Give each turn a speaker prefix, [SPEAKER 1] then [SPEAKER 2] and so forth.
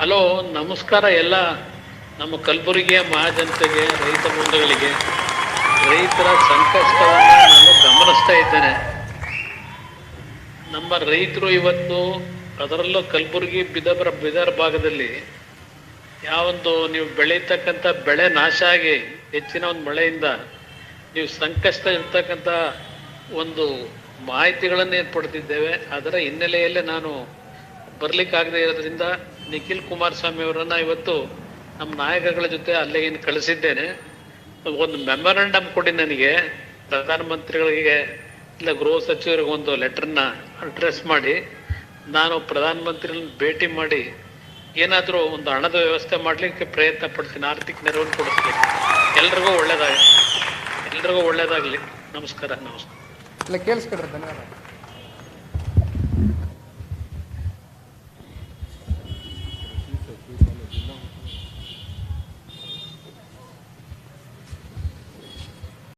[SPEAKER 1] Hello, ನಮಸ್ಕಾರ ಎಲ್ಲ ನಮ್ಮ ಕಲಬುರಗಿಯ ಮಹಾಜನತೆಗೆ, ರೈತ ಬಂಧುಗಳಿಗೆ. ರೈತರ ಸಂಕಷ್ಟವನ್ನು ನಾನು ಗಮನಿಸ್ತಾ ಇದ್ದೇನೆ. ನಮ್ಮ ರೈತರು ಇವತ್ತು ಅದರಲ್ಲೂ ಕಲಬುರಗಿ ಬಿದರ ಬಿದರ್ ಭಾಗದಲ್ಲಿ ಯಾವೊಂದು ನೀವು ಬೆಳೀತಕ್ಕಂಥ ಬೆಳೆ ನಾಶ ಆಗಿ ಹೆಚ್ಚಿನ ಒಂದು ಮಳೆಯಿಂದ ನೀವು ಸಂಕಷ್ಟ ಇರ್ತಕ್ಕಂಥ ಒಂದು ಮಾಹಿತಿಗಳನ್ನು ಏನು ಪಡೆದಿದ್ದೇವೆ ಅದರ ಹಿನ್ನೆಲೆಯಲ್ಲಿ ನಾನು ಬರ್ಲಿಕ್ಕಾಗದೇ ಇರೋದ್ರಿಂದ ನಿಖಿಲ್ ಕುಮಾರಸ್ವಾಮಿ ಅವರನ್ನ ಇವತ್ತು ನಮ್ಮ ನಾಯಕಗಳ ಜೊತೆ ಅಲ್ಲಿಗೆ ಕಳಿಸಿದ್ದೇನೆ. ಒಂದು ಮೆಮೊರಂಡಮ್ ಕೊಡಿ ನನಗೆ. ಪ್ರಧಾನಮಂತ್ರಿಗಳಿಗೆ ಇಲ್ಲ ಗೃಹ ಸಚಿವರಿಗೆ ಒಂದು ಲೆಟರ್ನ ಅಡ್ರೆಸ್ ಮಾಡಿ. ನಾನು ಪ್ರಧಾನಮಂತ್ರಿಗಳನ್ನ ಭೇಟಿ ಮಾಡಿ ಏನಾದರೂ ಒಂದು ಹಣದ ವ್ಯವಸ್ಥೆ ಮಾಡಲಿಕ್ಕೆ ಪ್ರಯತ್ನ ಪಡ್ತೀನಿ. ಆರ್ಥಿಕ ನೆರವನ್ನು ಕೊಡಿಸ್ತೀನಿ ಎಲ್ರಿಗೂ ಒಳ್ಳೇದಾಗಲಿ. ಎಲ್ರಿಗೂ ಒಳ್ಳೇದಾಗಲಿ. ನಮಸ್ಕಾರ ನಮಸ್ಕಾರ
[SPEAKER 2] ಇಲ್ಲ, ಕೇಳಿಸ್ಕೊಡ್ರಿ ಧನ್ಯವಾದ